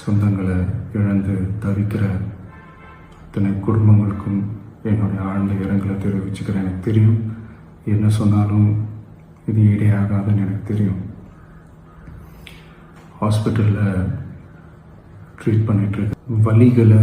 சொந்தங்களை இழந்து தவிக்கிற அத்தனை குடும்பங்களுக்கும் என்னுடைய ஆழ்ந்த இரங்கலை தெரிவிச்சுக்கிறேன். எனக்கு தெரியும் என்ன சொன்னாலும் இது ஈடையாகாதுன்னு எனக்கு தெரியும். ஹாஸ்பிட்டலில் ட்ரீட் பண்ணிகிட்ருக்க வழிகளை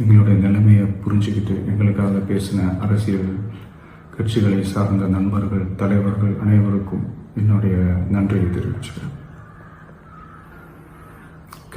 எங்களுடைய நிலைமையை புரிஞ்சுக்கிட்டு எங்களுக்காக பேசின அரசியல் கட்சிகளை சார்ந்த நண்பர்கள் தலைவர்கள் அனைவருக்கும் என்னுடைய நன்றியை தெரிவிச்சுக்கிறேன்.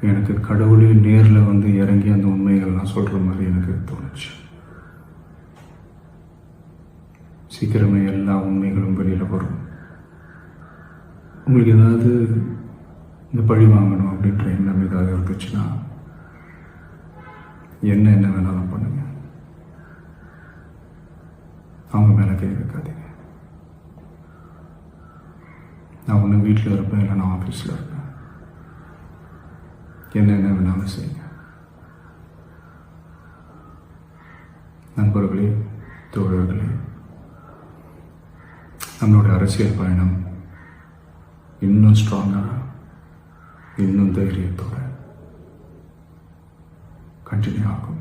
எனக்கு கடவுளே நேரில் வந்து இறங்கி அந்த உண்மைகள்லாம் சொல்கிற மாதிரி எனக்கு தோணுச்சு. சீக்கிரமே எல்லா உண்மைகளும் வெளியில் வரும். உங்களுக்கு ஏதாவது இந்த பழி வாங்கணும் அப்படின்ற எண்ணம் ஏதாவது இருந்துச்சுன்னா என்ன என்ன வேணாலும் பண்ணுங்க. அவங்க மேலே கை வைக்காதீங்க. நான் ஒன்று வீட்டில் இருப்பேன் இல்லை நான் ஆஃபீஸில் இருப்பேன். என்னென்ன என்ன வேணாலும் செய்யுங்க. நண்பர்களே தோழர்களே நம்மளுடைய அரசியல் பயணம் இன்னும் ஸ்ட்ராங்காக இன்னும் தைரியத்தோட கண்டினியூ ஆகும்.